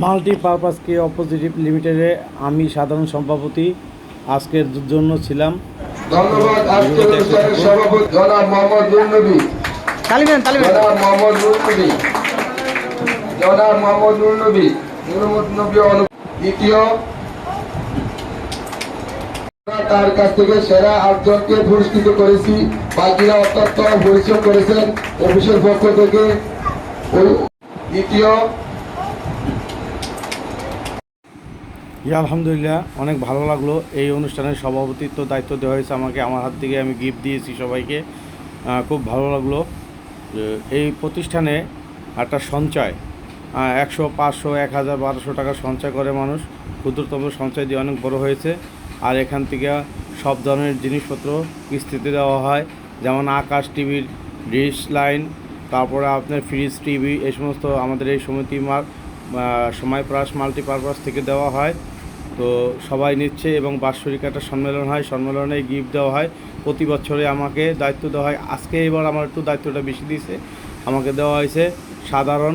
Multipurpose কে অপোজিটিভ লিমিটেডে আমি সাধারণ সভাপতি আজকের জন্য ছিলাম। ধন্যবাদ আজকের অনুষ্ঠানের সভাপতি জনাব মোহাম্মদ নবী তালি দেন জনাব মোহাম্মদ নবী জনাব মোহাম্মদ নবী নুরুমত নবী দ্বিতীয়। তার কাছ থেকে সেরা আটজনকে পুরস্কৃত করেছি। বাকিরা অত্যন্ত পরিশ্রম করেছেন অফিসের পক্ষ থেকে। দ্বিতীয়। ইয়া, আলহামদুলিল্লাহ, অনেক ভালো লাগল। এই অনুষ্ঠানের সভাপতিত্ব দায়িত্ব দেওয়া হয়েছে আমাকে। আমার হাত থেকে আমি গিফট দিয়েছি সবাইকে। খুব ভালো লাগল। এই প্রতিষ্ঠানে একটা সঞ্চয় একশো, পাঁচশো, এক হাজার, বারোশো টাকা সঞ্চয় করে মানুষ। ক্ষুদ্রতম সঞ্চয় দিয়ে অনেক বড় হয়েছে। আর এখান থেকে সব ধরনের জিনিসপত্র কিস্তিতে দেওয়া হয়। যেমন আকাশ টিভির ডিশ লাইন তারপরে আপনার ফ্রিজ টিভি, এই সমস্ত আমাদের এই সমিতি মার সময় প্রাস মাল্টিপারপাস থেকে দেওয়া হয়। তো সবাই নিচ্ছে এবং বাৎসরিক একটা সম্মেলন হয়। সম্মেলনে গিফট দেওয়া হয়। প্রতি বছরে আমাকে দায়িত্ব দেওয়া হয়। আজকে এবার আমার একটু দায়িত্বটা বেশি দিয়েছে। আমাকে দেওয়া হয়েছে সাধারণ